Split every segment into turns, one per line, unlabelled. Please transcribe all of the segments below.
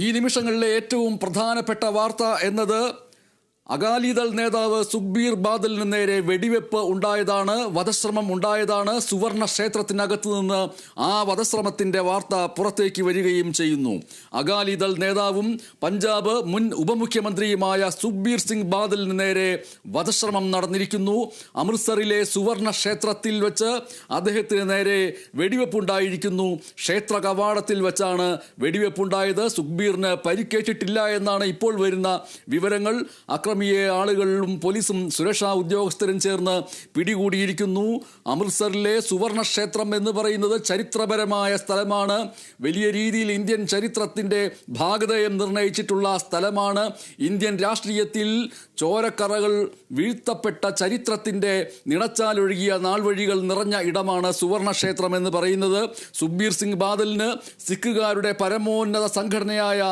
ഈ നിമിഷങ്ങളിലെ ഏറ്റവും പ്രധാനപ്പെട്ട വാർത്ത എന്നത് അകാലിദൾ നേതാവ് സുഖ്ബീർ ബാദലിന് നേരെ വെടിവെപ്പ് ഉണ്ടായതാണ് വധശ്രമം ഉണ്ടായതാണ് സുവർണ ക്ഷേത്രത്തിനകത്ത് നിന്ന് ആ വധശ്രമത്തിന്റെ വാർത്ത പുറത്തേക്ക് വരികയും ചെയ്യുന്നു. അകാലിദൾ നേതാവും പഞ്ചാബ് മുൻ ഉപമുഖ്യമന്ത്രിയുമായ സുഖ്ബീർ സിംഗ് ബാദലിന് നേരെ വധശ്രമം നടന്നിരിക്കുന്നു. അമൃത്സറിലെ സുവർണ ക്ഷേത്രത്തിൽ വെച്ച് അദ്ദേഹത്തിന് നേരെ വെടിവെപ്പുണ്ടായിരിക്കുന്നു. ക്ഷേത്ര കവാടത്തിൽ വെച്ചാണ് വെടിവെപ്പുണ്ടായത്. സുഖ്ബീറിന് പരിക്കേറ്റിട്ടില്ല എന്നാണ് ഇപ്പോൾ വരുന്ന വിവരങ്ങൾ. അക്രമിയെ ആളുകളും പോലീസും സുരക്ഷാ ഉദ്യോഗസ്ഥരും ചേർന്ന് പിടികൂടിയിരിക്കുന്നു. അമൃത്സറിലെ സുവർണ ക്ഷേത്രം എന്ന് പറയുന്നത് ചരിത്രപരമായ സ്ഥലമാണ്. വലിയ രീതിയിൽ ഇന്ത്യൻ ചരിത്രത്തിന്റെ ഭാഗതയം നിർണയിച്ചിട്ടുള്ള സ്ഥലമാണ്. ഇന്ത്യൻ രാഷ്ട്രീയത്തിൽ ചോരക്കറകൾ വീഴ്ത്തപ്പെട്ട ചരിത്രത്തിന്റെ നിണച്ചാലൊഴുകിയ നാൾവഴികൾ നിറഞ്ഞ ഇടമാണ് സുവർണ ക്ഷേത്രം എന്ന് പറയുന്നത്. സുബീർ സിംഗ് ബാദലിന് സിഖുകാരുടെ പരമോന്നത സംഘടനയായ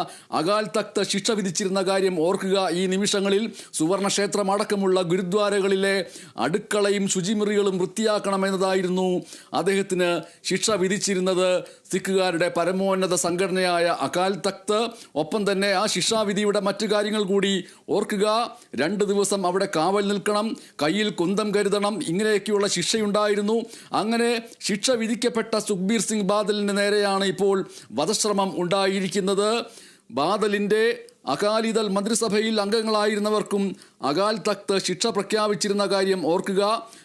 അകാൽ തക്ത ശിക്ഷ വിധിച്ചിരുന്ന കാര്യം ഓർക്കുക ഈ നിമിഷങ്ങളിൽ. സുവർണ ക്ഷേത്രം അടക്കമുള്ള ഗുരുദ്വാരകളിലെ അടുക്കളയും ശുചിമുറികളും വൃത്തിയാക്കണമെന്നതായിരുന്നു അദ്ദേഹത്തിന് ശിക്ഷ വിധിച്ചിരുന്നത്. സിഖുകാരുടെ പരമോന്നത സംഘടനയായ അകാൽ തക്ത് ഒപ്പം തന്നെ ആ ശിക്ഷാവിധിയുടെ മറ്റു കാര്യങ്ങൾ കൂടി ഓർക്കുക. രണ്ട് ദിവസം അവിടെ കാവൽ നിൽക്കണം. കയ്യിൽ കുന്തം കരുതണം. ഇങ്ങനെയൊക്കെയുള്ള ശിക്ഷയുണ്ടായിരുന്നു. അങ്ങനെ ശിക്ഷ വിധിക്കപ്പെട്ട സുഖ്ബീർ സിംഗ് ബാദലിന് നേരെയാണ് ഇപ്പോൾ വധശ്രമം ഉണ്ടായിരിക്കുന്നത്. ബാദലിന്റെ അകാലിദൾ മന്ത്രിസഭയിൽ അംഗങ്ങളായിരുന്നവർക്കും അകാൽ തക്ത് ശിക്ഷ പ്രഖ്യാപിച്ചിരുന്ന കാര്യം ഓർക്കുക.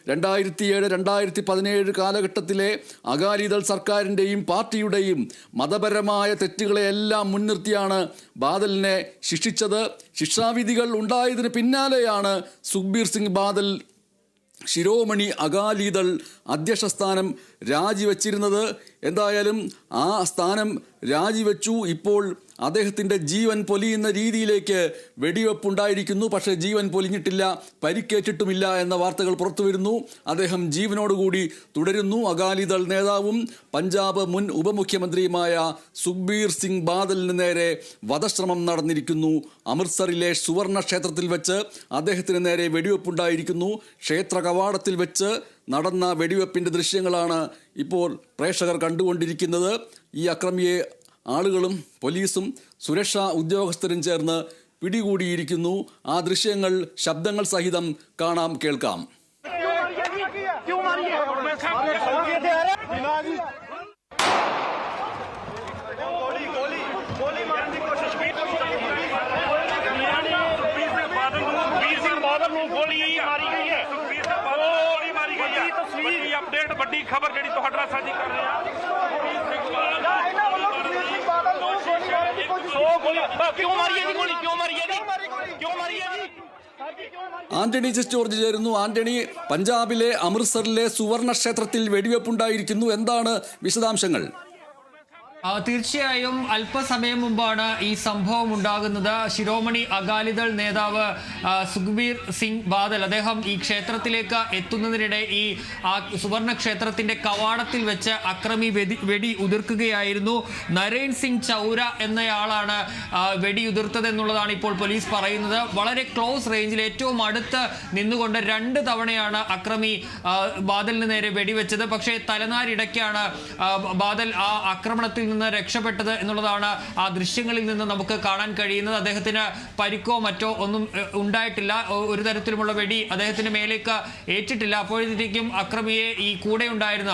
രണ്ടായിരത്തി ഏഴ് രണ്ടായിരത്തി പതിനേഴ് കാലഘട്ടത്തിലെ അകാലിദൾ സർക്കാരിന്റെയും പാർട്ടിയുടെയും മതപരമായ തെറ്റുകളെയെല്ലാം മുൻനിർത്തിയാണ് ബാദലിനെ ശിക്ഷിച്ചത്. ശിക്ഷാവിധികൾ ഉണ്ടായതിന് പിന്നാലെയാണ് സുഖ്ബീർ സിംഗ് ബാദൽ ശിരോമണി അകാലിദൾ അധ്യക്ഷ സ്ഥാനം രാജിവെച്ചിരുന്നത്. എന്തായാലും ആ സ്ഥാനം രാജിവെച്ചു. ഇപ്പോൾ അദ്ദേഹത്തിന്റെ ജീവൻ പൊലിയുന്ന രീതിയിലേക്ക് വെടിവെപ്പുണ്ടായിരിക്കുന്നു. പക്ഷേ ജീവൻ പൊലിഞ്ഞിട്ടില്ല പരിക്കേറ്റിട്ടുമില്ല എന്ന വാർത്തകൾ പുറത്തു വരുന്നു അദ്ദേഹം ജീവനോടുകൂടി തുടരുന്നു. അകാലിദൾ നേതാവും പഞ്ചാബ് മുൻ ഉപമുഖ്യമന്ത്രിയുമായ സുഖ്ബീർ സിംഗ് ബാദലിന് നേരെ വധശ്രമം നടന്നിരിക്കുന്നു. അമൃത്സറിലെ സുവർണ ക്ഷേത്രത്തിൽ വെച്ച് അദ്ദേഹത്തിന് നേരെ വെടിവെപ്പുണ്ടായിരിക്കുന്നു. ക്ഷേത്ര കവാടത്തിൽ വെച്ച് നടന്ന വെടിവെപ്പിന്റെ ദൃശ്യങ്ങളാണ് ഇപ്പോൾ പ്രേക്ഷകർ കണ്ടുകൊണ്ടിരിക്കുന്നത്. ഈ അക്രമിയെ ആളുകളും പോലീസും സുരക്ഷാ ഉദ്യോഗസ്ഥരും ചേർന്ന് പിടികൂടിയിരിക്കുന്നു ആ ദൃശ്യങ്ങൾ ശബ്ദങ്ങൾ സഹിതം കാണാം കേൾക്കാം
ਵੱਡੀ ਖਬਰ ਜਿਹੜੀ ਤੁਹਾਡਾ ਸਾਂਝੀ ਕਰ ਰਹੇ ਆ
ആന്റണി ജസ്റ്റ് ജോർജ് ചേരുന്നു. ആന്റണി പഞ്ചാബിലെ അമൃത്സറിലെ സുവർണ ക്ഷേത്രത്തിൽ വെടിവെപ്പുണ്ടായിരിക്കുന്നു. എന്താണ് വിശദാംശങ്ങൾ?
തീർച്ചയായും അല്പസമയം മുമ്പാണ് ഈ സംഭവം ഉണ്ടാകുന്നത്. ശിരോമണി അകാലിദൾ നേതാവ് സുഖ്ബീർ സിംഗ് ബാദൽ. അദ്ദേഹം ഈ ക്ഷേത്രത്തിലേക്ക് എത്തുന്നതിനിടെ ഈ സുവർണ ക്ഷേത്രത്തിന്റെ കവാടത്തിൽ വെച്ച് അക്രമി വെടി ഉതിർക്കുകയായിരുന്നു. നരേൻ സിംഗ് ചൗര എന്നയാളാണ് വെടി എന്നുള്ളതാണ് ഇപ്പോൾ പോലീസ് പറയുന്നത്. വളരെ ക്ലോസ് റേഞ്ചിൽ ഏറ്റവും അടുത്ത് നിന്നുകൊണ്ട് രണ്ട് തവണയാണ് അക്രമി ബാദലിന് നേരെ വെടിവെച്ചത്. പക്ഷേ തലനാരിടയ്ക്കാണ് ബാദൽ ആ ആക്രമണത്തിൽ നിന്ന് രക്ഷപ്പെട്ടത് എന്നുള്ളതാണ് ആ ദൃശ്യങ്ങളിൽ നിന്ന് നമുക്ക് കാണാൻ കഴിയുന്നത്. അദ്ദേഹത്തിന് പരിക്കോ മറ്റോ ഒന്നും ഉണ്ടായിട്ടില്ല. ഒരു തരത്തിലുമുള്ള വെടി അദ്ദേഹത്തിന് മേലേക്ക് ഏറ്റിട്ടില്ല. അപ്പോഴത്തേക്കും അക്രമിയെ ഈ കൂടെ ഉണ്ടായിരുന്ന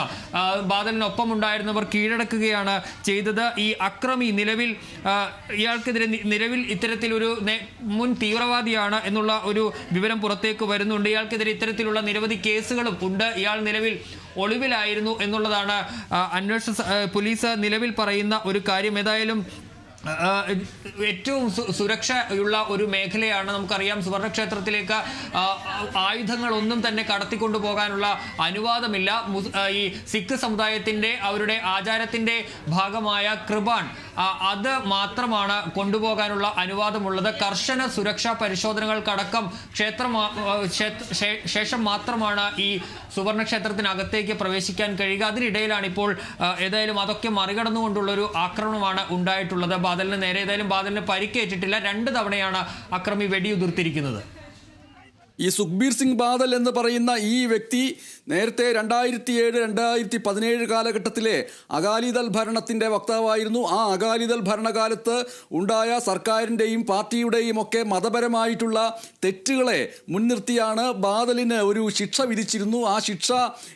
ബാദലിനൊപ്പം ഉണ്ടായിരുന്നവർ കീഴടക്കുകയാണ് ചെയ്തത്. ഈ അക്രമി നിലവിൽ ഇയാൾക്കെതിരെ നിലവിൽ ഇത്തരത്തിലൊരു മുൻ തീവ്രവാദിയാണ് എന്നുള്ള ഒരു വിവരം പുറത്തേക്ക് വരുന്നുണ്ട്. ഇയാൾക്കെതിരെ ഇത്തരത്തിലുള്ള നിരവധി കേസുകളും ഉണ്ട്. ഇയാൾ നിലവിൽ ഒളിവിലായിരുന്നു എന്നുള്ളതാണ് അന്വേഷണ പോലീസ് നിലവിൽ പറയുന്ന ഒരു കാര്യം ഏതായാലും ഏറ്റവും സുരക്ഷയുള്ള ഒരു മേഖലയാണ് നമുക്കറിയാം. സുവർണക്ഷേത്രത്തിലേക്ക് ആയുധങ്ങളൊന്നും തന്നെ കടത്തിക്കൊണ്ടു പോകാനുള്ള അനുവാദമില്ല. ഈ സിഖ് സമുദായത്തിന്റെ അവരുടെ ആചാരത്തിന്റെ ഭാഗമായ കൃപാൺ അത് മാത്രമാണ് കൊണ്ടുപോകാനുള്ള അനുവാദമുള്ളത്. കർശന സുരക്ഷാ പരിശോധനകൾക്കടക്കം ക്ഷേത്ര- ശേഷം മാത്രമാണ് ഈ സുവർണ ക്ഷേത്രത്തിനകത്തേക്ക് പ്രവേശിക്കാൻ കഴിയുക. അതിനിടയിലാണ് ഇപ്പോൾ ഏതായാലും അതൊക്കെ മറികടന്നുകൊണ്ടുള്ളൊരു ആക്രമണമാണ് ഉണ്ടായിട്ടുള്ളത്. ബാദലിന് നേരെ ഏതായാലും ബാദലിന് പരിക്കേറ്റിട്ടില്ല. രണ്ട് തവണയാണ് അക്രമി വെടിയുതിർത്തിരിക്കുന്നത്.
ഈ സുഖ്ബീർ സിംഗ് ബാദൽ എന്ന് പറയുന്ന ഈ വ്യക്തി നേരത്തെ രണ്ടായിരത്തി ഏഴ് രണ്ടായിരത്തി പതിനേഴ് കാലഘട്ടത്തിലെ അകാലിദൾ ഭരണത്തിന്റെ വക്താവായിരുന്നു. ആ അകാലിദൾ ഭരണകാലത്ത് ഉണ്ടായ സർക്കാരിന്റെയും പാർട്ടിയുടെയും ഒക്കെ മതപരമായിട്ടുള്ള തെറ്റുകളെ മുൻനിർത്തിയാണ് ബാദലിന് ഒരു ശിക്ഷ വിധിച്ചിരുന്നു. ആ ശിക്ഷ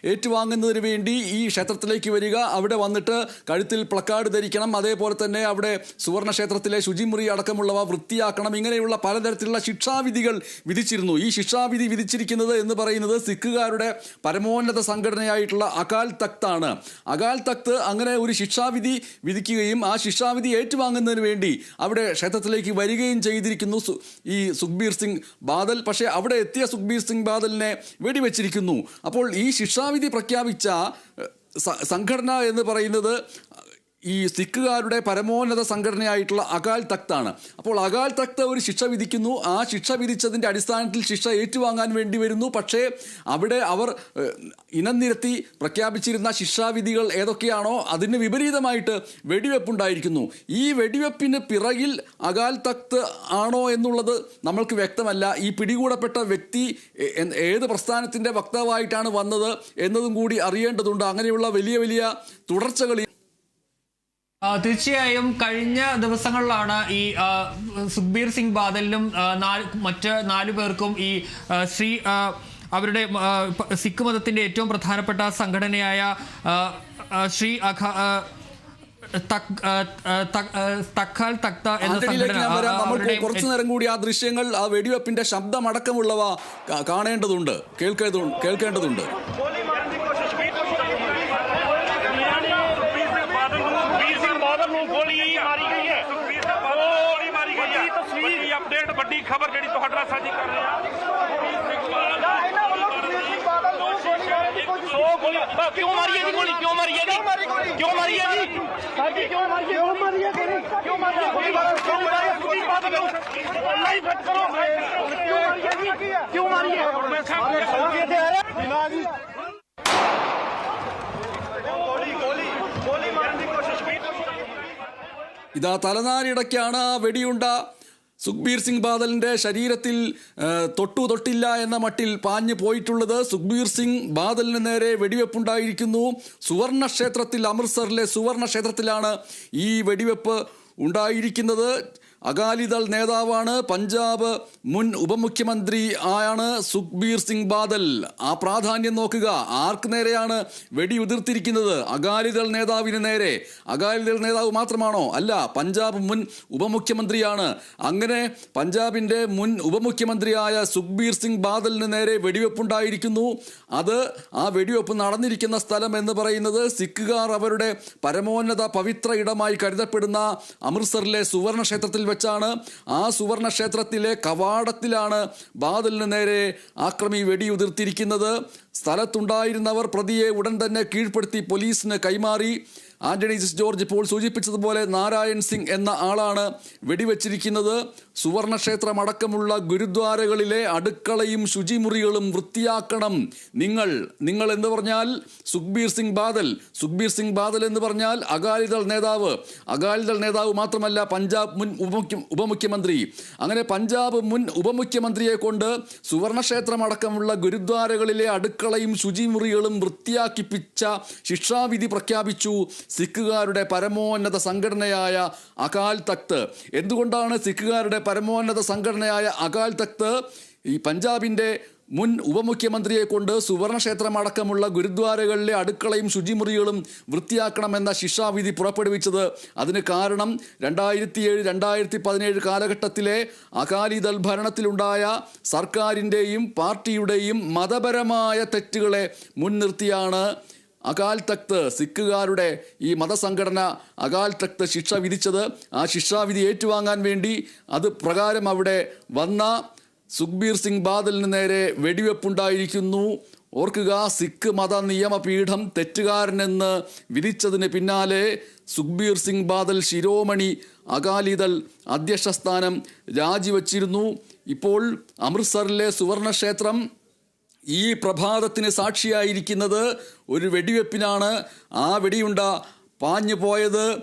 ഏറ്റുവാങ്ങുന്നതിന് വേണ്ടി ഈ ക്ഷേത്രത്തിലേക്ക് വരിക. അവിടെ വന്നിട്ട് കഴുത്തിൽ പ്ലക്കാർഡ് ധരിക്കണം. അതേപോലെ തന്നെ അവിടെ സുവർണ ക്ഷേത്രത്തിലെ ശുചിമുറി അടക്കമുള്ളവ വൃത്തിയാക്കണം. ഇങ്ങനെയുള്ള പലതരത്തിലുള്ള ശിക്ഷാവിധികൾ വിധിച്ചിരുന്നു. ഈ ശിക്ഷാവിധി വിധിച്ചിരിക്കുന്നത് എന്ന് പറയുന്നത് സിഖുകാരുടെ പരമോന്നത സംഘടനയായിട്ടുള്ള അകാൽ തക്ത് ആണ് അകാൽ തക്ത് അങ്ങനെ ഒരു ശിക്ഷാവിധി വിധിക്കുകയും ആ ശിക്ഷാവിധി ഏറ്റുവാങ്ങുന്നതിന് വേണ്ടി അവിടെ ക്ഷേത്രത്തിലേക്ക് വരികയും ചെയ്തിരിക്കുന്നു ഈ സുഖ്ബീർ സിംഗ് ബാദൽ. പക്ഷേ അവിടെ എത്തിയ സുഖ്ബീർ സിംഗ് ബാദലിനെ വെടിവെച്ചിരിക്കുന്നു. അപ്പോൾ ഈ ശിക്ഷാവിധി പ്രഖ്യാപിച്ച സംഘടന എന്ന് പറയുന്നത് ഈ സിഖുകാരുടെ പരമോന്നത സംഘടനയായിട്ടുള്ള അകാൽ തക്താണ്. അപ്പോൾ അകാൽ തക്ത ഒരു ശിക്ഷ വിധിക്കുന്നു. ആ ശിക്ഷ വിധിച്ചതിന്റെ അടിസ്ഥാനത്തിൽ ശിക്ഷ ഏറ്റുവാങ്ങാൻ വേണ്ടി വരുന്നു. പക്ഷേ അവിടെ അവർ ഇനം നിരത്തി പ്രഖ്യാപിച്ചിരുന്ന ശിക്ഷാവിധികൾ ഏതൊക്കെയാണോ അതിന് വിപരീതമായിട്ട് വെടിവെപ്പുണ്ടായിരിക്കുന്നു. ഈ വെടിവെപ്പിന് പിറകിൽ അകാൽ തക്ത് ആണോ എന്നുള്ളത് നമ്മൾക്ക് വ്യക്തമല്ല. ഈ പിടികൂടപ്പെട്ട വ്യക്തി ഏത് പ്രസ്ഥാനത്തിന്റെ വക്താവായിട്ടാണ് വന്നത് എന്നതും കൂടി അറിയേണ്ടതുണ്ട്. അങ്ങനെയുള്ള വലിയ വലിയ
ആ, തീർച്ചയായും കഴിഞ്ഞ ദിവസങ്ങളിലാണ് ഈ സുഖ്ബീർ സിംഗ് ബാദലിനും നാല് മറ്റ് നാലു പേർക്കും ഈ ശ്രീ അവരുടെ സിഖ് മതത്തിന്റെ ഏറ്റവും പ്രധാനപ്പെട്ട സംഘടനയായ ശ്രീ അഖ- തക്കാൽ തക്ത എന്ന
കുറച്ചു നേരം കൂടി ആ ദൃശ്യങ്ങൾ ആ വെടിവെപ്പിന്റെ ശബ്ദമടക്കമുള്ളവ കാണേണ്ടതുണ്ട് കേൾക്കേണ്ടതുണ്ട് കേൾക്കേണ്ടതുണ്ട്.
ਗੋਲੀ ਮਾਰੀ ਗਈ ਹੈ ਗੋਲੀ ਮਾਰੀ ਗਈ ਹੈ ਵੱਡੀ ਅਪਡੇਟ ਵੱਡੀ ਖਬਰ ਜਿਹੜੀ ਤੁਹਾਡੇ ਨਾਲ ਸਾਂਝੀ ਕਰ ਰਹੇ ਹਾਂ
ਇਹਨਾਂ ਵੱਲੋਂ ਸੁਖਬੀਰ ਸਿੰਘ ਬਾਦਲ ਨੂੰ ਗੋਲੀ ਮਾਰਨ ਦੀ ਕੋਸ਼ਿਸ਼
ਉਹ ਗੋਲੀ ਕਿਉਂ ਮਾਰੀ ਹੈ ਜੀ ਗੋਲੀ ਕਿਉਂ ਮਾਰੀ ਹੈ ਜੀ
ਕਿਉਂ ਮਾਰੀ
ਹੈ ਜੀ
ਸਾਡੀ ਕਿਉਂ ਮਾਰੀ ਕਿਉਂ ਮਾਰੀ ਹੈ ਗੋਲੀ ਕਿਉਂ ਮਾਰੀ ਹੈ ਗੋਲੀ ਕਿਉਂ ਮਾਰੀ ਹੈ ਸੁਖਬੀਰ ਬਾਦਲ ਨੂੰ ਲਾਈਵ ਫਿੱਟ ਕਰੋ ਕਿਉਂ ਮਾਰੀ ਹੈ ਜੀ ਕਿਉਂ ਮਾਰੀ ਹੈ ਮੈਂ ਸਾਹਮਣੇ ਤੇ ਆ ਰਿਹਾ ਬਿਨਾ ਜੀ
ഇതാ തലനാരിടയ്ക്കാണ് ആ വെടിയുണ്ട. സുഖ്ബീർ സിംഗ് ബാദലിന്റെ ശരീരത്തിൽ തൊട്ടു തൊട്ടില്ല എന്ന മട്ടിൽ പാഞ്ഞു പോയിട്ടുള്ളത് സുഖ്ബീർ സിംഗ് ബാദലിന് നേരെ വെടിവെപ്പുണ്ടായിരിക്കുന്നു. സുവർണ ക്ഷേത്രത്തിൽ അമൃത്സറിലെ സുവർണ ക്ഷേത്രത്തിലാണ് ഈ വെടിവെപ്പ് ഉണ്ടായിരിക്കുന്നത്. അകാലിദൾ നേതാവാണ് പഞ്ചാബ് മുൻ ഉപമുഖ്യമന്ത്രി ആയാണ് സുഖ്ബീർ സിംഗ് ബാദൽ. ആ പ്രാധാന്യം നോക്കുക. ആർക്ക് നേരെയാണ് വെടിയുതിർത്തിരിക്കുന്നത് അകാലിദൾ നേതാവിന് നേരെ. അകാലിദൾ നേതാവ് മാത്രമാണോ? അല്ല പഞ്ചാബ് മുൻ ഉപമുഖ്യമന്ത്രിയാണ്. അങ്ങനെ പഞ്ചാബിന്റെ മുൻ ഉപമുഖ്യമന്ത്രിയായ സുഖ്ബീർ സിംഗ് ബാദലിന് നേരെ വെടിവെപ്പുണ്ടായിരിക്കുന്നു. അത് ആ വെടിവെപ്പ് നടന്നിരിക്കുന്ന സ്ഥലം എന്ന് പറയുന്നത് സിഖുകാർ അവരുടെ പരമോന്നത പവിത്ര ഇടമായി കരുതപ്പെടുന്ന അമൃത്സറിലെ സുവർണ ക്ഷേത്രത്തിൽ വെച്ചാണ് ആ സുവർണ ക്ഷേത്രത്തിലെ കവാടത്തിലാണ് ബാദലിന് നേരെ ആക്രമി വെടിയുതിർത്തിരിക്കുന്നത്. സ്ഥലത്തുണ്ടായിരുന്നവർ പ്രതിയെ ഉടൻ തന്നെ കീഴ്പ്പെടുത്തി പോലീസിന് കൈമാറി. ആന്റണി ജസ് ജോർജ് ഇപ്പോൾ സൂചിപ്പിച്ചതുപോലെ നാരായൺ സിംഗ് എന്ന ആളാണ് വെടിവെച്ചിരിക്കുന്നത്. സുവർണക്ഷേത്രം അടക്കമുള്ള ഗുരുദ്വാരകളിലെ അടുക്കളയും ശുചിമുറികളും വൃത്തിയാക്കണം. നിങ്ങൾ നിങ്ങൾ എന്ന് പറഞ്ഞാൽ? സുഖ്ബീർ സിംഗ് ബാദൽ. സുഖ്ബീർ സിംഗ് ബാദൽ എന്ന് പറഞ്ഞാൽ അകാലിദൾ നേതാവ്. അകാലിദൾ നേതാവ് മാത്രമല്ല പഞ്ചാബ് മുൻ ഉപമുഖ്യ ഉപമുഖ്യമന്ത്രി. അങ്ങനെ പഞ്ചാബ് മുൻ ഉപമുഖ്യമന്ത്രിയെ കൊണ്ട് സുവർണക്ഷേത്രം അടക്കമുള്ള ഗുരുദ്വാരകളിലെ അടുക്കളയും ശുചിമുറികളും വൃത്തിയാക്കിപ്പിച്ച ശിക്ഷാവിധി പ്രഖ്യാപിച്ചു. സിഖുകാരുടെ പരമോന്നത സംഘടനയായ അകാൽ തക്ത് എന്തുകൊണ്ടാണ് സിഖുകാരുടെ പരമോന്നത സംഘടനയായ അകാൽ തക്ത് ഈ പഞ്ചാബിന്റെ മുൻ ഉപമുഖ്യമന്ത്രിയെ കൊണ്ട് സുവർണക്ഷേത്രം അടക്കമുള്ള ഗുരുദ്വാരകളിലെ അടുക്കളയും ശുചിമുറികളും വൃത്തിയാക്കണമെന്ന ശിക്ഷാവിധി പുറപ്പെടുവിച്ചത് അതിന് കാരണം രണ്ടായിരത്തി ഏഴ് രണ്ടായിരത്തി പതിനേഴ് കാലഘട്ടത്തിലെ അകാലിദൾ ഭരണത്തിലുണ്ടായ സർക്കാരിന്റെയും പാർട്ടിയുടെയും മതപരമായ തെറ്റുകളെ മുൻനിർത്തിയാണ് അകാൽ തക്ത് സിഖുകാരുടെ ഈ മതസംഘടന അകാൽ തക്ത് ശിക്ഷ വിധിച്ചത് ആ ശിക്ഷാവിധി ഏറ്റുവാങ്ങാൻ വേണ്ടി അത് പ്രകാരം അവിടെ വന്ന സുഖ്ബീർ സിംഗ് ബാദലിന് നേരെ വെടിവെപ്പുണ്ടായിരിക്കുന്നു. ഓർക്കുക സിഖ് മത നിയമപീഠം തെറ്റുകാരനെന്ന് വിധിച്ചതിന് പിന്നാലെ സുഖ്ബീർ സിംഗ് ബാദൽ ശിരോമണി അകാലിദൾ അധ്യക്ഷ സ്ഥാനം രാജിവച്ചിരുന്നു. ഇപ്പോൾ അമൃത്സറിലെ സുവർണക്ഷേത്രം ഈ പ്രഭാതത്തിന് സാക്ഷിയായിരിക്കുന്നത് ഒരു വെടിവെപ്പിനാണ്. ആ വെടിയുണ്ട പാഞ്ഞു പോയത്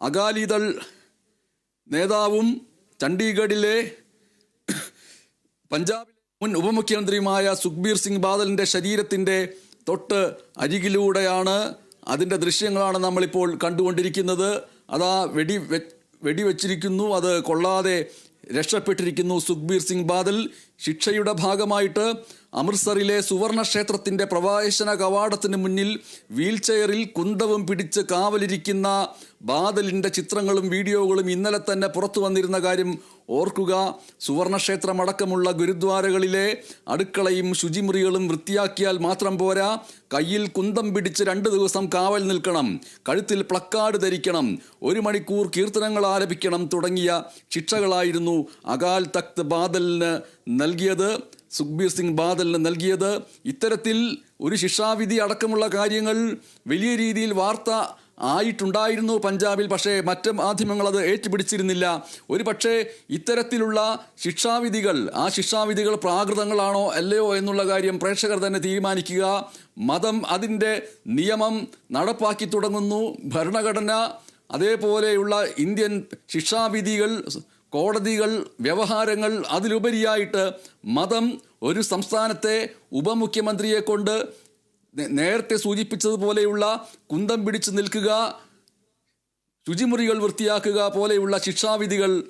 അകാലിദൾ നേതാവും ചണ്ഡീഗഡിലെ പഞ്ചാബിലെ മുൻ ഉപമുഖ്യമന്ത്രിയുമായ സുഖ്ബീർ സിംഗ് ബാദലിന്റെ ശരീരത്തിന്റെ തൊട്ട് അരികിലൂടെയാണ് അതിന്റെ ദൃശ്യങ്ങളാണ് നമ്മളിപ്പോൾ കണ്ടുകൊണ്ടിരിക്കുന്നത്. അതാ വെടി വെടിവെച്ചിരിക്കുന്നു. അത് കൊള്ളാതെ രക്ഷപ്പെട്ടിരിക്കുന്നു സുഖ്ബീർ സിംഗ് ബാദൽ. ശിക്ഷയുടെ ഭാഗമായിട്ട് അമൃത്സറിലെ സുവർണ ക്ഷേത്രത്തിന്റെ പ്രവേശന കവാടത്തിന് മുന്നിൽ വീൽചെയറിൽ കുന്തവും പിടിച്ച് കാവലിരിക്കുന്ന ബാദലിന്റെ ചിത്രങ്ങളും വീഡിയോകളും ഇന്നലെ തന്നെ പുറത്തു വന്നിരുന്ന കാര്യം ഓർക്കുക സുവർണക്ഷേത്രമടക്കമുള്ള ഗുരുദ്വാരകളിലെ അടുക്കളയും ശുചിമുറികളും വൃത്തിയാക്കിയാൽ മാത്രം പോരാ. കയ്യിൽ കുന്തം പിടിച്ച് രണ്ട് ദിവസം കാവൽ നിൽക്കണം. കഴുത്തിൽ പ്ലക്കാർഡ് ധരിക്കണം. ഒരു മണിക്കൂർ കീർത്തനങ്ങൾ ആലപിക്കണം തുടങ്ങിയ ശിക്ഷകളായിരുന്നു അകാൽ തഖ്ത് ബാദലിന് നൽകിയത്. സുഖ്ബീർ സിംഗ് ബാദലിന് നൽകിയത്. ഇത്തരത്തിൽ ഒരു ശിക്ഷാവിധി അടക്കമുള്ള കാര്യങ്ങൾ വലിയ രീതിയിൽ വാർത്ത ആയിട്ടുണ്ടായിരുന്നു പഞ്ചാബിൽ പക്ഷേ മറ്റ് മാധ്യമങ്ങൾ അത് ഏറ്റുപിടിച്ചിരുന്നില്ല. ഒരു പക്ഷേ ഇത്തരത്തിലുള്ള ശിക്ഷാവിധികൾ ആ ശിക്ഷാവിധികൾ പ്രാകൃതങ്ങളാണോ അല്ലയോ എന്നുള്ള കാര്യം പ്രേക്ഷകർ തന്നെ തീരുമാനിക്കുക. മതം അതിന്റെ നിയമം നടപ്പാക്കി തുടങ്ങുന്നു. ഭരണഘടന അതേപോലെയുള്ള ഇന്ത്യൻ ശിക്ഷാവിധികൾ കോടതികൾ വ്യവഹാരങ്ങൾ അതിലുപരിയായിട്ട് മതം ഒരു സംസ്ഥാനത്തെ ഉപമുഖ്യമന്ത്രിയെ കൊണ്ട് നേരത്തെ സൂചിപ്പിച്ചതുപോലെയുള്ള കുന്തം പിടിച്ചു നിൽക്കുക ശുചിമുറികൾ വൃത്തിയാക്കുക പോലെയുള്ള ശിക്ഷാവിധികൾ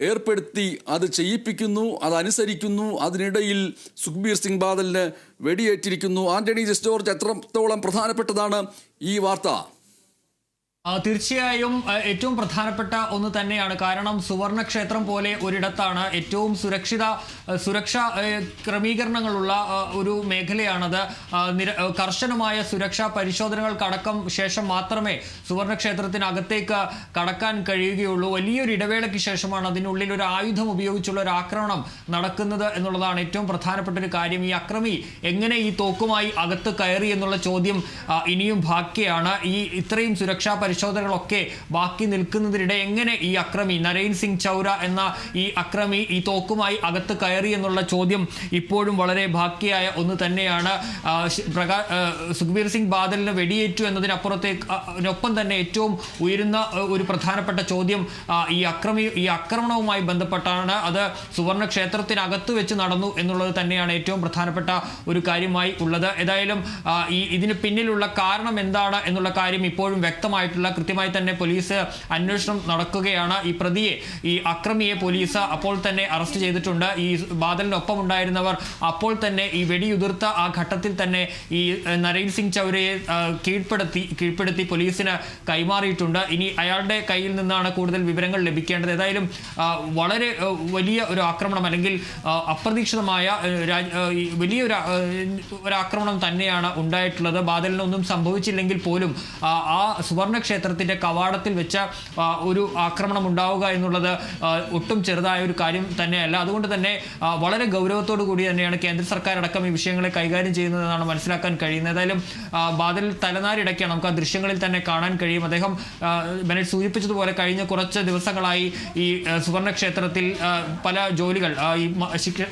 ഏർപ്പെടുത്തി അത് ചെയ്യിപ്പിക്കുന്നു അതനുസരിക്കുന്നു. അതിനിടയിൽ സുഖ്ബീർ സിംഗ് ബാദലിന് വെടിയേറ്റിരിക്കുന്നു. ആന്റണി ജസ്റ്റോർജ് എത്രത്തോളം പ്രധാനപ്പെട്ടതാണ് ഈ വാർത്ത?
തീർച്ചയായും ഏറ്റവും പ്രധാനപ്പെട്ട ഒന്ന് തന്നെയാണ്. കാരണം സുവർണ ക്ഷേത്രം പോലെ ഒരിടത്താണ് ഏറ്റവും സുരക്ഷിത സുരക്ഷ ക്രമീകരണങ്ങളുള്ള ഒരു മേഖലയാണത്. നിര- കർശനമായ സുരക്ഷാ പരിശോധനകൾക്കടക്കം ശേഷം മാത്രമേ സുവർണ ക്ഷേത്രത്തിനകത്തേക്ക് കടക്കാൻ കഴിയുകയുള്ളൂ. വലിയൊരു ഇടവേളയ്ക്ക് ശേഷമാണ് അതിനുള്ളിൽ ഒരു ആയുധം ഉപയോഗിച്ചുള്ള ഒരു ആക്രമണം നടക്കുന്നത് എന്നുള്ളതാണ് ഏറ്റവും പ്രധാനപ്പെട്ട ഒരു കാര്യം. ഈ അക്രമി എങ്ങനെ ഈ തോക്കുമായി അകത്ത് കയറി എന്നുള്ള ചോദ്യം ഇനിയും ബാക്കിയാണ്. ഈ ഇത്രയും സുരക്ഷാ പരിശോധനകളൊക്കെ ബാക്കി നിൽക്കുന്നതിനിടെ എങ്ങനെ ഈ അക്രമി നരൈൻ സിംഗ് ചൗര എന്ന ഈ അക്രമി ഈ തോക്കുമായി അകത്ത് കയറി എന്നുള്ള ചോദ്യം ഇപ്പോഴും വളരെ ബാക്കിയായ ഒന്ന് തന്നെയാണ്. പ്രകാ സുഖ്ബീർ സിംഗ് ബാദലിന് വെടിയേറ്റു എന്നതിനപ്പുറത്തേക്ക് ഒപ്പം തന്നെ ഏറ്റവും ഉയരുന്ന ഒരു പ്രധാനപ്പെട്ട ചോദ്യം ഈ അക്രമി ഈ ആക്രമണവുമായി ബന്ധപ്പെട്ടാണ്. അത് സുവർണ ക്ഷേത്രത്തിനകത്ത് വെച്ച് നടന്നു എന്നുള്ളത് തന്നെയാണ് ഏറ്റവും പ്രധാനപ്പെട്ട ഒരു കാര്യമായി ഉള്ളത്. ഏതായാലും ഈ ഇതിന് പിന്നിലുള്ള കാരണം എന്താണ് എന്നുള്ള കാര്യം ഇപ്പോഴും വ്യക്തമായിട്ടുള്ള കൃത്യമായി തന്നെ പോലീസ് അന്വേഷണം നടക്കുകയാണ്. ഈ പ്രതിയെ ഈ അക്രമിയെ പോലീസ് അപ്പോൾ തന്നെ അറസ്റ്റ് ചെയ്തിട്ടുണ്ട്. ഈ ബാദലിനൊപ്പം ഉണ്ടായിരുന്നവർ അപ്പോൾ തന്നെ ഈ വെടിയുതിർത്ത ആ ഘട്ടത്തിൽ തന്നെ ഈ നരേൻ സിംഗ് ചൗരയെ കീഴ്പ്പെടുത്തി കീഴ്പ്പെടുത്തി പോലീസിന് കൈമാറിയിട്ടുണ്ട്. ഇനി അയാളുടെ കയ്യിൽ നിന്നാണ് കൂടുതൽ വിവരങ്ങൾ ലഭിക്കേണ്ടത്. ഏതായാലും വളരെ വലിയ ഒരു ആക്രമണം അല്ലെങ്കിൽ അപ്രതീക്ഷിതമായ വലിയൊരു ഒരു ആക്രമണം തന്നെയാണ് ഉണ്ടായിട്ടുള്ളത്. ബാദലിനൊന്നും സംഭവിച്ചില്ലെങ്കിൽ പോലും ആ സുവർണ ക്ഷേത്രത്തിന്റെ കവാടത്തിൽ വെച്ച ഒരു ആക്രമണം ഉണ്ടാവുക എന്നുള്ളത് ഒട്ടും ചെറുതായ ഒരു കാര്യം തന്നെയല്ല. അതുകൊണ്ട് തന്നെ വളരെ ഗൗരവത്തോടു കൂടി തന്നെയാണ് കേന്ദ്ര സർക്കാർ അടക്കം ഈ വിഷയങ്ങളെ കൈകാര്യം ചെയ്യുന്നതെന്നാണ് മനസ്സിലാക്കാൻ കഴിയുന്നത്. ഏതായാലും ബാദൽ തലനാരിടയ്ക്കാണ് നമുക്ക് ആ ദൃശ്യങ്ങളിൽ തന്നെ കാണാൻ കഴിയും. അദ്ദേഹം ബെനറ്റ് സൂചിപ്പിച്ചതുപോലെ കഴിഞ്ഞ കുറച്ച് ദിവസങ്ങളായി ഈ സുവർണക്ഷേത്രത്തിൽ സുവർണ ക്ഷേത്രത്തിൽ പല ജോലികൾ ഈ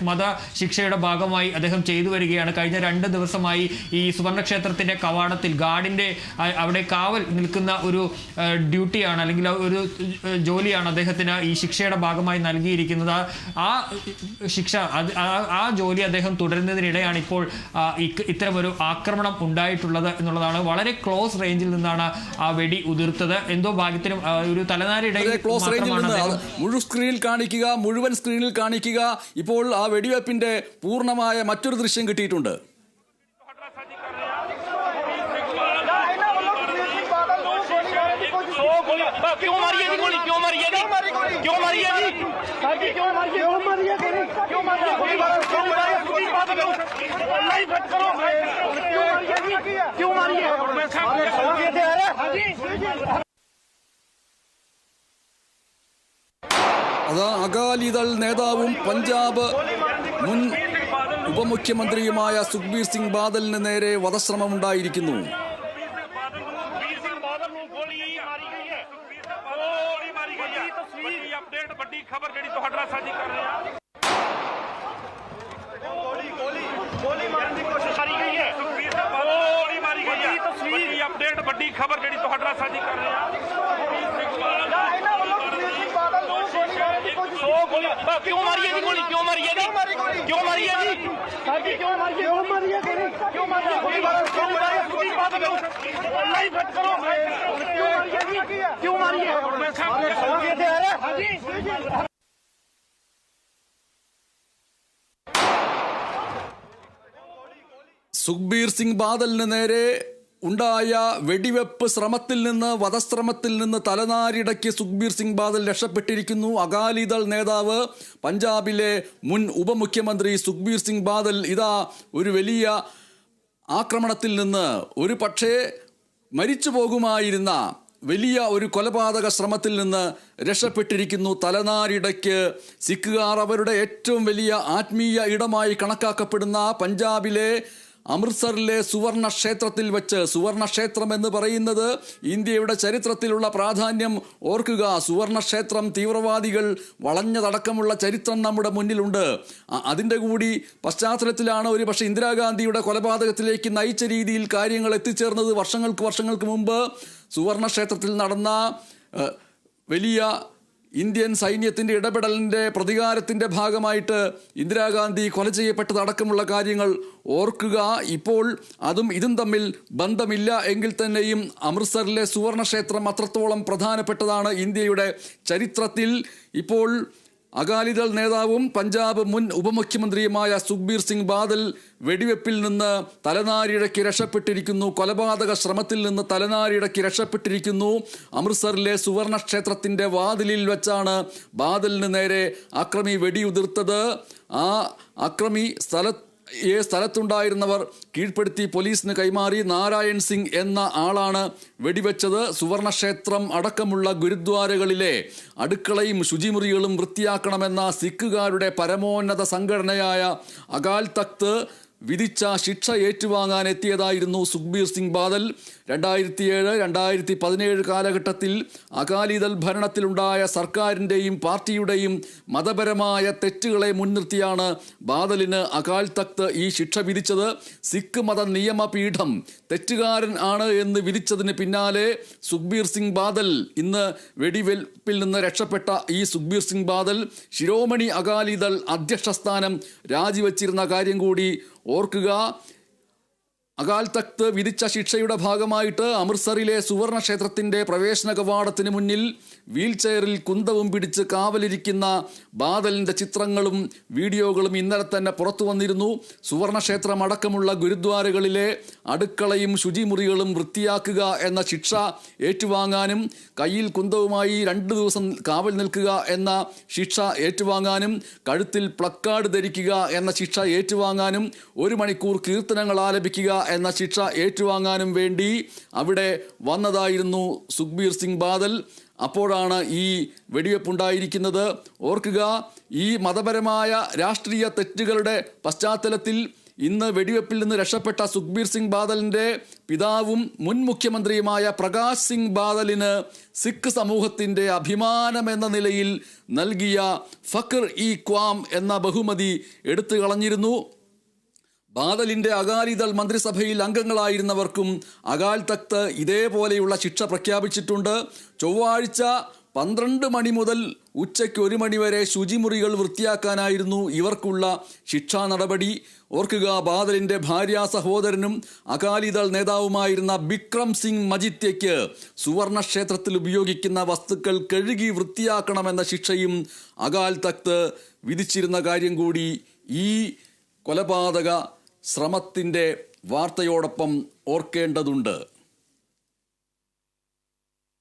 മത ശിക്ഷയുടെ ഭാഗമായി അദ്ദേഹം ചെയ്തു വരികയാണ്. കഴിഞ്ഞ രണ്ട് ദിവസമായി ഈ സുവർണ ക്ഷേത്രത്തിന്റെ കവാടത്തിൽ ഗാർഡിന്റെ അവിടെ കാവൽ നിൽക്കുന്ന ഒരു ഡ്യൂട്ടിയാണ് അല്ലെങ്കിൽ ഒരു ജോലിയാണ് അദ്ദേഹത്തിന് ഈ ശിക്ഷയുടെ ഭാഗമായി നൽകിയിരിക്കുന്നത്. ആ- ശിക്ഷ അത് ആ- ജോലി അദ്ദേഹം തുടരുന്നതിനിടെയാണ് ഇപ്പോൾ ഇത്തരമൊരു ആക്രമണം ഉണ്ടായിട്ടുള്ളത് എന്നുള്ളതാണ്. വളരെ ക്ലോസ് റേഞ്ചിൽ നിന്നാണ് ആ വെടി ഉതിർത്തത്. എന്തോ ഭാഗ്യത്തിനും ഒരു തലനാരിടയിൽ
ക്ലോസ് റേഞ്ചിൽ
മുഴുവൻ
നിന്ന് സ്ക്രീനിൽ കാണിക്കുക മുഴുവൻ സ്ക്രീനിൽ കാണിക്കുക. ഇപ്പോൾ ആ വെടിവെപ്പിന്റെ പൂർണമായ മറ്റൊരു ദൃശ്യം കിട്ടിയിട്ടുണ്ട്.
क्यों मारी है गोली? क्यों मारी है क्यों मारी है क्यों मारी क्यों मारी है क्यों मारी है क्यों मारी है
അതാ അകാലിദൾ നേതാവും പഞ്ചാബ് മുൻ ഉപമുഖ്യമന്ത്രിയുമായ സുഖ്ബീർ സിംഗ് ബാദലിന് നേരെ വധശ്രമമുണ്ടായിരിക്കുന്നു.
नक्सली कर रहे हैं गोली गोली गोली मारने की कोशिश करी गई है गोली मारी
गई है तस्वीर अपडेट बड़ी खबर जी तो हटरा साझी
कर रहे हैं क्यों मारी है जी गोली क्यों मारी है जी क्यों मारी है जी
क्यों मारी क्यों मारी है क्यों मारी है गोली मारो क्यों मारी है गोली बात करो नहीं कट करो क्यों मारी है क्यों मारी है
സുഖ്ബീർ സിംഗ് ബാദലിന് നേരെ ഉണ്ടായ വെടിവെപ്പ് ശ്രമത്തിൽ നിന്ന് വധശ്രമത്തിൽ നിന്ന് തലനാരിടയ്ക്ക് സുഖ്ബീർ സിംഗ് ബാദൽ രക്ഷപ്പെട്ടിരിക്കുന്നു. അകാലിദൾ നേതാവ് പഞ്ചാബിലെ മുൻ ഉപമുഖ്യമന്ത്രി സുഖ്ബീർ സിംഗ് ബാദൽ ഇതാ ഒരു വലിയ ആക്രമണത്തിൽ നിന്ന് ഒരു പക്ഷേ മരിച്ചു പോകുമായിരുന്ന വലിയ ഒരു കൊലപാതക ശ്രമത്തിൽ നിന്ന് രക്ഷപ്പെട്ടിരിക്കുന്നു. തലനാരിടയ്ക്ക് സിഖുകാർ അവരുടെ ഏറ്റവും വലിയ ആത്മീയ ഇടമായി കണക്കാക്കപ്പെടുന്ന പഞ്ചാബിലെ അമൃത്സറിലെ സുവർണ ക്ഷേത്രത്തിൽ വെച്ച് സുവർണ ക്ഷേത്രം എന്ന് പറയുന്നത് ഇന്ത്യയുടെ ചരിത്രത്തിലുള്ള പ്രാധാന്യം ഓർക്കുക. സുവർണ ക്ഷേത്രം തീവ്രവാദികൾ വളഞ്ഞതടക്കമുള്ള ചരിത്രം നമ്മുടെ മുന്നിലുണ്ട്. അതിന്റെ കൂടി പശ്ചാത്തലത്തിലാണ് ഒരു പക്ഷേ ഇന്ദിരാഗാന്ധിയുടെ കൊലപാതകത്തിലേക്ക് നയിച്ച രീതിയിൽ കാര്യങ്ങൾ എത്തിച്ചേർന്നത് വർഷങ്ങൾക്ക് വർഷങ്ങൾക്ക് മുമ്പ് സുവർണ ക്ഷേത്രത്തിൽ നടന്ന വലിയ ഇന്ത്യൻ സൈന്യത്തിന്റെ ഇടപെടലിന്റെ പ്രതികാരത്തിന്റെ ഭാഗമായിട്ട് ഇന്ദിരാഗാന്ധി കൊല ചെയ്യപ്പെട്ടതടക്കമുള്ള കാര്യങ്ങൾ ഓർക്കുക. ഇപ്പോൾ അതും ഇതും തമ്മിൽ ബന്ധമില്ല എങ്കിൽ തന്നെയും അമൃത്സറിലെ സുവർണക്ഷേത്രം അത്രത്തോളം പ്രധാനപ്പെട്ടതാണ് ഇന്ത്യയുടെ ചരിത്രത്തിൽ. ഇപ്പോൾ അകാലിദൾ നേതാവും പഞ്ചാബ് മുൻ ഉപമുഖ്യമന്ത്രിയുമായ സുഖ്ബീർ സിംഗ് ബാദൽ വെടിവെപ്പിൽ നിന്ന് തലനാരിഴക്കി രക്ഷപ്പെട്ടിരിക്കുന്നു. കൊലപാതക ശ്രമത്തിൽ നിന്ന് തലനാരിഴക്കി രക്ഷപ്പെട്ടിരിക്കുന്നു. അമൃത്സറിലെ സുവർണ ക്ഷേത്രത്തിന്റെ വാതിലിൽ വെച്ചാണ് ബാദലിന് നേരെ അക്രമി വെടിയുതിർത്തത്. ആ അക്രമി സ്ഥല ഈ സ്ഥലത്തുണ്ടായിരുന്നവർ കീഴ്പ്പെടുത്തി പോലീസിന് കൈമാറി നാരായൺ സിംഗ് എന്ന ആളാണ് വെടിവെച്ചത്. സുവർണക്ഷേത്രം അടക്കമുള്ള ഗുരുദ്വാരകളിലെ അടുക്കളയും ശുചിമുറികളും വൃത്തിയാക്കണമെന്ന സിഖുകാരുടെ പരമോന്നത സംഘടനയായ അകാൽ തക്ത് വിധിച്ച ശിക്ഷ ഏറ്റുവാങ്ങാൻ എത്തിയതായിരുന്നു സുഖ്ബീർ സിംഗ് ബാദൽ. രണ്ടായിരത്തി ഏഴ് രണ്ടായിരത്തി പതിനേഴ് കാലഘട്ടത്തിൽ അകാലിദൾ ഭരണത്തിലുണ്ടായ സർക്കാരിന്റെയും പാർട്ടിയുടെയും മതപരമായ തെറ്റുകളെ മുൻനിർത്തിയാണ് ബാദലിന് അകാൽ തക്ത് ഈ ശിക്ഷ വിധിച്ചത്. സിഖ് മത നിയമപീഠം തെറ്റുകാരൻ ആണ് എന്ന് വിധിച്ചതിന് പിന്നാലെ സുഖ്ബീർ സിംഗ് ബാദൽ ഇന്ന് വെടിവെൽപ്പിൽ നിന്ന് രക്ഷപ്പെട്ട ഈ സുഖ്ബീർ സിംഗ് ബാദൽ ശിരോമണി അകാലിദൾ അധ്യക്ഷ സ്ഥാനം രാജിവെച്ചിരുന്ന കാര്യം കൂടി ഓർക്കുക അകാൽ തക്ത് വിധിച്ച ശിക്ഷയുടെ ഭാഗമായിട്ട് അമൃത്സറിലെ സുവർണ ക്ഷേത്രത്തിന്റെ പ്രവേശന കവാടത്തിന് മുന്നിൽ വീൽചെയറിൽ കുന്തവും പിടിച്ച് കാവലിരിക്കുന്ന ബാദലിന്റെ ചിത്രങ്ങളും വീഡിയോകളും ഇന്നലെ തന്നെ പുറത്തു വന്നിരുന്നു. സുവർണക്ഷേത്രം അടക്കമുള്ള ഗുരുദ്വാരകളിലെ അടുക്കളയും ശുചിമുറികളും വൃത്തിയാക്കുക എന്ന ശിക്ഷ ഏറ്റുവാങ്ങാനും കയ്യിൽ കുന്തവുമായി രണ്ട് ദിവസം കാവൽ നിൽക്കുക എന്ന ശിക്ഷ ഏറ്റുവാങ്ങാനും കഴുത്തിൽ പ്ലക്കാർഡ് ധരിക്കുക എന്ന ശിക്ഷ ഏറ്റുവാങ്ങാനും ഒരു മണിക്കൂർ കീർത്തനങ്ങൾ ആലപിക്കുക എന്ന ശിക്ഷ ഏറ്റുവാങ്ങാനും വേണ്ടി അവിടെ വന്നതായിരുന്നു സുഖ്ബീർ സിംഗ് ബാദൽ. അപ്പോഴാണ് ഈ വെടിവെപ്പുണ്ടായിരിക്കുന്നത് ഓർക്കുക ഈ മതപരമായ രാഷ്ട്രീയ തെറ്റുകളുടെ പശ്ചാത്തലത്തിൽ ഇന്ന് വെടിവെപ്പിൽ നിന്ന് രക്ഷപ്പെട്ട സുഖ്ബീർ സിംഗ് ബാദലിന്റെ പിതാവും മുൻ മുഖ്യമന്ത്രിയുമായ പ്രകാശ് സിംഗ് ബാദലിന് സിഖ് സമൂഹത്തിന്റെ അഭിമാനം എന്ന നിലയിൽ നൽകിയ ഫഖർ ഇ ക്വാം എന്ന ബഹുമതി എടുത്തു കളഞ്ഞിരുന്നു. ബാദലിന്റെ അകാലിദൾ മന്ത്രിസഭയിൽ അംഗങ്ങളായിരുന്നവർക്കും അകാൽ തക്ത് ഇതേപോലെയുള്ള ശിക്ഷ പ്രഖ്യാപിച്ചിട്ടുണ്ട്. ചൊവ്വാഴ്ച പന്ത്രണ്ട് മണി മുതൽ ഉച്ചയ്ക്ക് ഒരു മണിവരെ ശുചിമുറികൾ വൃത്തിയാക്കാനായിരുന്നു ഇവർക്കുള്ള ശിക്ഷാ നടപടി. ഓർക്കുക ബാദലിന്റെ ഭാര്യ സഹോദരനും അകാലിദൾ നേതാവുമായിരുന്ന ബിക്രം സിംഗ് മജിത്യയ്ക്ക് സുവർണ ക്ഷേത്രത്തിൽ ഉപയോഗിക്കുന്ന വസ്തുക്കൾ കഴുകി വൃത്തിയാക്കണമെന്ന ശിക്ഷയും അകാൽ തക്ത് വിധിച്ചിരുന്ന കാര്യം കൂടി ഈ കൊലപാതക ശ്രമത്തിന്റെ വാർത്തയോടൊപ്പം ഓർക്കേണ്ടതുണ്ട്.